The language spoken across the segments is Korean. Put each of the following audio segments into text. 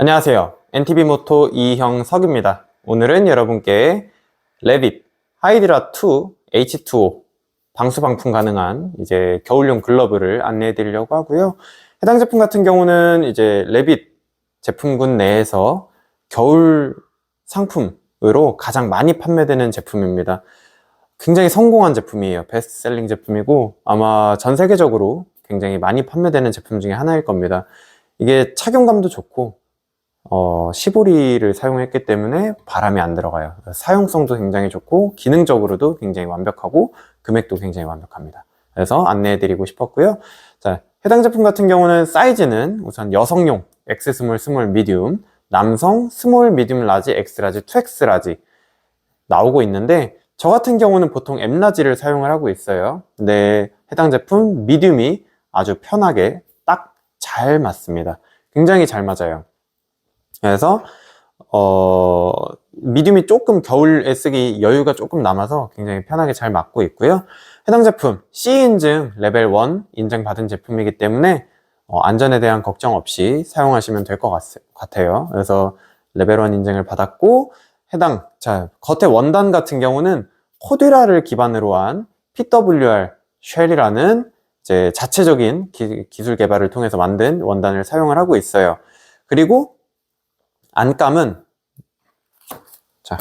안녕하세요. NTV 모토 이형 석입니다. 오늘은 여러분께 레빗 하이드라 2 H2O 방수 방풍 가능한 이제 겨울용 글러브를 안내해 드리려고 하고요. 해당 제품 같은 경우는 이제 레빗 제품군 내에서 겨울 상품으로 가장 많이 판매되는 제품입니다. 굉장히 성공한 제품이에요. 베스트셀링 제품이고 아마 전 세계적으로 굉장히 많이 판매되는 제품 중에 하나일 겁니다. 이게 착용감도 좋고 어, 시보리를 사용했기 때문에 바람이 안 들어가요. 사용성도 굉장히 좋고 기능적으로도 굉장히 완벽하고 금액도 굉장히 완벽합니다. 그래서 안내해 드리고 싶었고요. 자, 해당 제품 같은 경우는 사이즈는 우선 여성용 X 스몰 스몰 미디움, 남성 스몰 미디움 라지 X 라지 2X 라지 나오고 있는데 저 같은 경우는 보통 M 라지를 사용을 하고 있어요. 근데 해당 제품 미디움이 아주 편하게 딱 잘 맞습니다. 굉장히 잘 맞아요. 그래서 어 미디움이 조금 겨울에 쓰기 여유가 조금 남아서 굉장히 편하게 잘 맞고 있고요. 해당 제품 C 인증 레벨 1 인증 받은 제품이기 때문에 어, 안전에 대한 걱정 없이 사용하시면 될 것 같아요. 그래서 레벨 1 인증을 받았고 해당 자 겉에 원단 같은 경우는 코듀라를 기반으로 한 PWR 쉘이라는 이제 자체적인 기, 기술 개발을 통해서 만든 원단을 사용을 하고 있어요. 그리고 안감은 자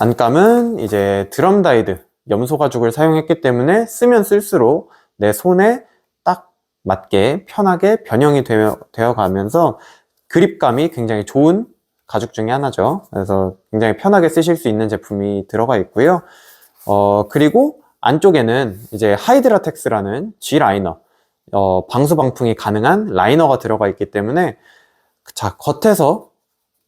안감은 이제 드럼 다이드 염소 가죽을 사용했기 때문에 쓰면 쓸수록 내 손에 딱 맞게 편하게 변형이 되어, 되어 가면서 그립감이 굉장히 좋은 가죽 중에 하나죠. 그래서 굉장히 편하게 쓰실 수 있는 제품이 들어가 있고요. 어, 그리고 안쪽에는 이제 하이드라텍스라는 G 라이너, 어, 방수 방풍이 가능한 라이너가 들어가 있기 때문에 자, 겉에서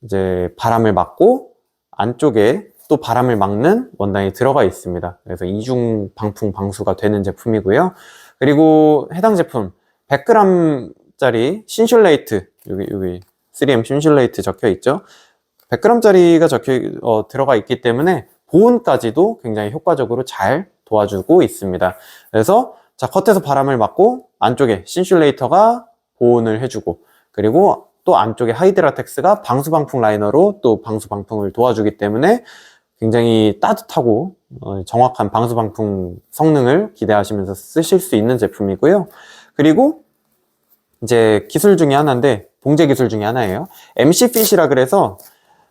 이제 바람을 막고 안쪽에 또 바람을 막는 원단이 들어가 있습니다. 그래서 이중 방풍 방수가 되는 제품이고요. 그리고 해당 제품 100g짜리 신슐레이트 여기 여기 3M 신슐레이트 적혀 있죠. 100g짜리가 적혀 어, 들어가 있기 때문에 보온까지도 굉장히 효과적으로 잘 도와주고 있습니다. 그래서 자 겉에서 바람을 막고 안쪽에 신슐레이터가 보온을 해주고 그리고 또 안쪽에 하이드라텍스가 방수방풍 라이너로 또 방수방풍을 도와주기 때문에 굉장히 따뜻하고 어, 정확한 방수방풍 성능을 기대하시면서 쓰실 수 있는 제품이고요. 그리고 이제 기술 중에 하나인데 봉제 기술 중에 하나예요. MC 핏이라 그래서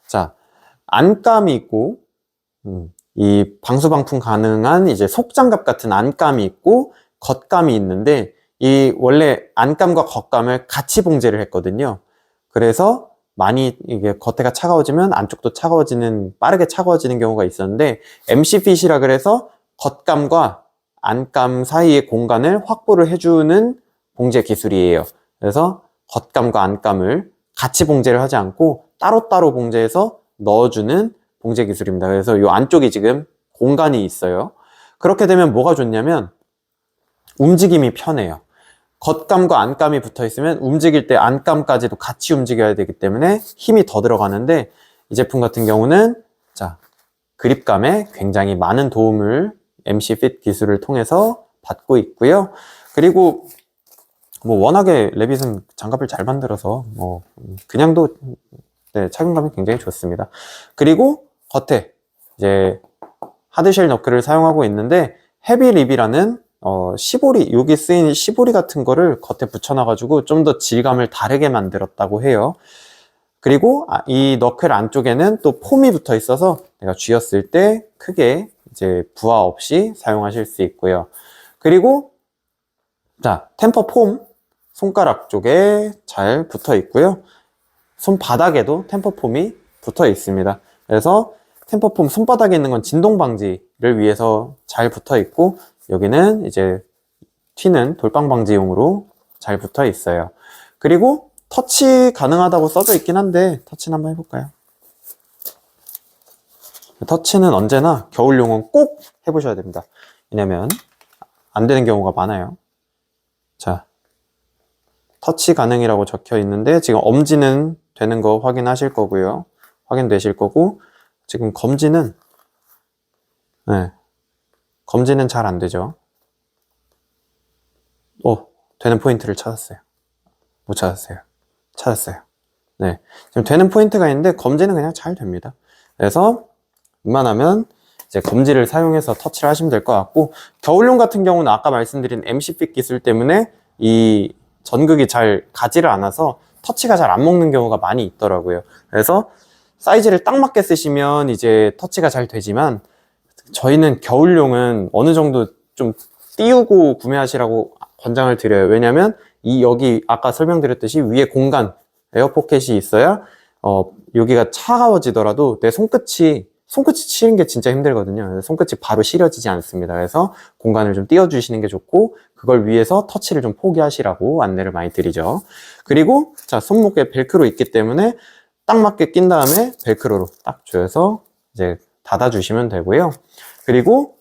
자 안감이 있고 음, 이 방수방풍 가능한 이제 속장갑 같은 안감이 있고 겉감이 있는데 이 원래 안감과 겉감을 같이 봉제를 했거든요. 그래서 많이 이게 겉에가 차가워지면 안쪽도 차가워지는 빠르게 차가워지는 경우가 있었는데 MC 핏이라 그래서 겉감과 안감 사이의 공간을 확보를 해주는 봉제 기술이에요. 그래서 겉감과 안감을 같이 봉제를 하지 않고 따로따로 봉제해서 넣어주는 봉제 기술입니다. 그래서 이 안쪽이 지금 공간이 있어요. 그렇게 되면 뭐가 좋냐면 움직임이 편해요. 겉감과 안감이 붙어 있으면 움직일 때 안감까지도 같이 움직여야 되기 때문에 힘이 더 들어가는데 이 제품 같은 경우는 자 그립감에 굉장히 많은 도움을 MC 핏 기술을 통해서 받고 있고요. 그리고 뭐 워낙에 레빗은 장갑을 잘 만들어서 뭐 그냥도 네, 착용감이 굉장히 좋습니다. 그리고 겉에 이제 하드쉘 너클을 사용하고 있는데 헤비 립이라는 어, 시보리, 여기 쓰인 시보리 같은 거를 겉에 붙여놔가지고 좀 더 질감을 다르게 만들었다고 해요. 그리고 아, 이 너클 안쪽에는 또 폼이 붙어 있어서 내가 쥐었을 때 크게 이제 부하 없이 사용하실 수 있고요. 그리고 자, 템퍼 폼 손가락 쪽에 잘 붙어 있고요. 손바닥에도 템퍼 폼이 붙어 있습니다. 그래서 템퍼 폼 손바닥에 있는 건 진동 방지 를 위해서 잘 붙어 있고 여기는 이제 튀는 돌빵 방지용으로 잘 붙어 있어요. 그리고 터치 가능하다고 써져 있긴 한데 터치는 한번 해볼까요? 터치는 언제나 겨울용은 꼭 해보셔야 됩니다. 왜냐면 안 되는 경우가 많아요. 자, 터치 가능이라고 적혀 있는데 지금 엄지는 되는 거 확인하실 거고요. 확인되실 거고 지금 검지는 네, 검지는 잘안 되죠. 오, 되는 포인트를 찾았어요. 못 찾았어요. 찾았어요. 네. 좀 되는 포인트가 있는데 검지는 그냥 잘 됩니다. 그래서 웬만하면 이제 검지를 사용해서 터치를 하시면 될 것 같고 겨울용 같은 경우는 아까 말씀드린 MC핏 기술 때문에 이 전극이 잘 가지를 않아서 터치가 잘 안 먹는 경우가 많이 있더라고요. 그래서 사이즈를 딱 맞게 쓰시면 이제 터치가 잘 되지만 저희는 겨울용은 어느 정도 좀 띄우고 구매하시라고 권장을 드려요. 왜냐면 이 여기 아까 설명드렸듯이 위에 공간 에어포켓이 있어야 어 여기가 차가워지더라도 내 손끝이 손끝이 치는 게 진짜 힘들거든요. 손끝이 바로 시려지지 않습니다. 그래서 공간을 좀 띄워주시는 게 좋고 그걸 위해서 터치를 좀 포기하시라고 안내를 많이 드리죠. 그리고 자 손목에 벨크로 있기 때문에 딱 맞게 낀 다음에 벨크로로 딱 조여서 이제 닫아주시면 되고요. 그리고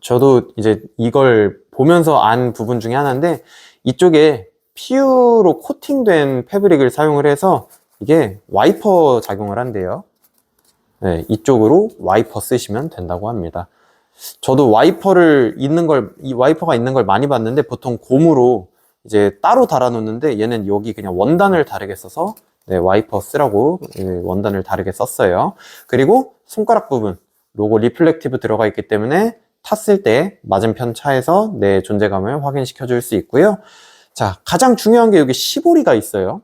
저도 이제 이걸 보면서 안 부분 중에 하나인데 이쪽에 PU로 코팅된 패브릭을 사용을 해서 이게 와이퍼 작용을 한대요. 네, 이쪽으로 와이퍼 쓰시면 된다고 합니다. 저도 와이퍼를 있는 걸, 이 와이퍼가 있는 걸 많이 봤는데 보통 곰으로 이제 따로 달아놓는데 얘는 여기 그냥 원단을 다르게 써서 네, 와이퍼 쓰라고 예, 원단을 다르게 썼어요. 그리고 손가락 부분 로고 리플렉티브 들어가 있기 때문에 탔을 때 맞은편 차에서 내 존재감을 확인시켜 줄 수 있고요. 자, 가장 중요한 게 여기 시보리가 있어요.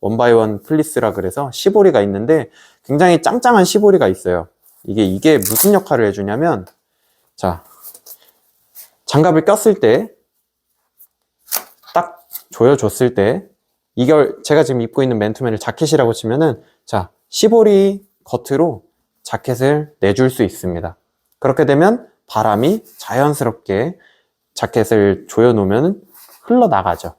원바이원 플리스라 그래서 시보리가 있는데 굉장히 짱짱한 시보리가 있어요. 이게 이게 무슨 역할을 해주냐면 자 장갑을 꼈을 때 딱 조여줬을 때 이걸 제가 지금 입고 있는 맨투맨을 자켓이라고 치면은 자 시보리 겉으로 자켓을 내줄 수 있습니다. 그렇게 되면 바람이 자연스럽게 자켓을 조여 놓으면 흘러나가죠.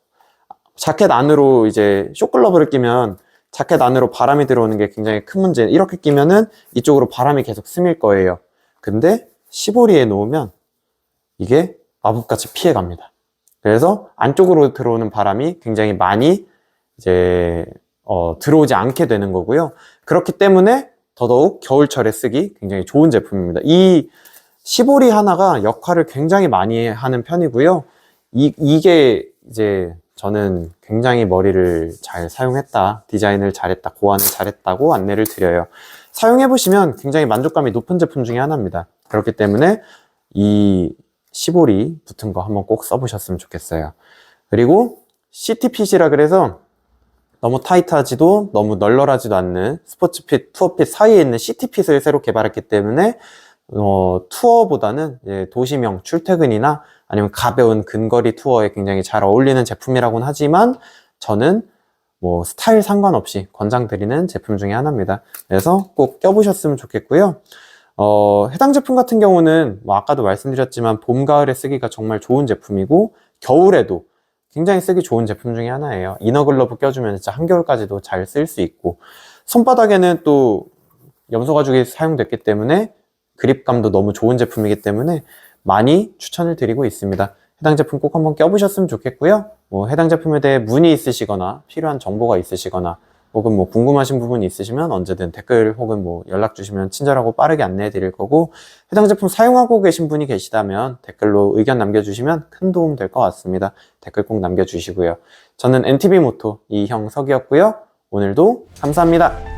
자켓 안으로 이제 쇼클러브를 끼면 자켓 안으로 바람이 들어오는 게 굉장히 큰 문제. 이렇게 끼면은 이쪽으로 바람이 계속 스밀 거예요. 근데 시보리에 놓으면 이게 마법같이 피해 갑니다. 그래서 안쪽으로 들어오는 바람이 굉장히 많이 이제 어, 들어오지 않게 되는 거고요. 그렇기 때문에 더더욱 겨울철에 쓰기 굉장히 좋은 제품입니다. 이 시보리 하나가 역할을 굉장히 많이 하는 편이고요. 이, 이게 이제 저는 굉장히 머리를 잘 사용했다, 디자인을 잘했다, 고안을 잘했다고 안내를 드려요. 사용해보시면 굉장히 만족감이 높은 제품 중에 하나입니다. 그렇기 때문에 이 시보리 붙은 거 한번 꼭 써보셨으면 좋겠어요. 그리고 CT핏이라 그래서 너무 타이트하지도 너무 널널하지도 않는 스포츠핏, 투어핏 사이에 있는 CT핏을 새로 개발했기 때문에 어, 투어보다는 이제 도시명 출퇴근이나 아니면 가벼운 근거리 투어에 굉장히 잘 어울리는 제품이라고는 하지만 저는 뭐 스타일 상관없이 권장드리는 제품 중에 하나입니다. 그래서 꼭 껴보셨으면 좋겠고요. 어, 해당 제품 같은 경우는 뭐 아까도 말씀드렸지만 봄, 가을에 쓰기가 정말 좋은 제품이고 겨울에도 굉장히 쓰기 좋은 제품 중에 하나예요. 이너글러브 껴주면 진짜 한겨울까지도 잘 쓸 수 있고 손바닥에는 또 염소 가죽이 사용됐기 때문에 그립감도 너무 좋은 제품이기 때문에 많이 추천을 드리고 있습니다. 해당 제품 꼭 한번 껴보셨으면 좋겠고요. 뭐 해당 제품에 대해 문의 있으시거나 필요한 정보가 있으시거나 혹은 뭐 궁금하신 부분이 있으시면 언제든 댓글 혹은 뭐 연락 주시면 친절하고 빠르게 안내해 드릴 거고 해당 제품 사용하고 계신 분이 계시다면 댓글로 의견 남겨주시면 큰 도움 될 것 같습니다. 댓글 꼭 남겨주시고요. 저는 NTV 모토 이형석이었고요. 오늘도 감사합니다.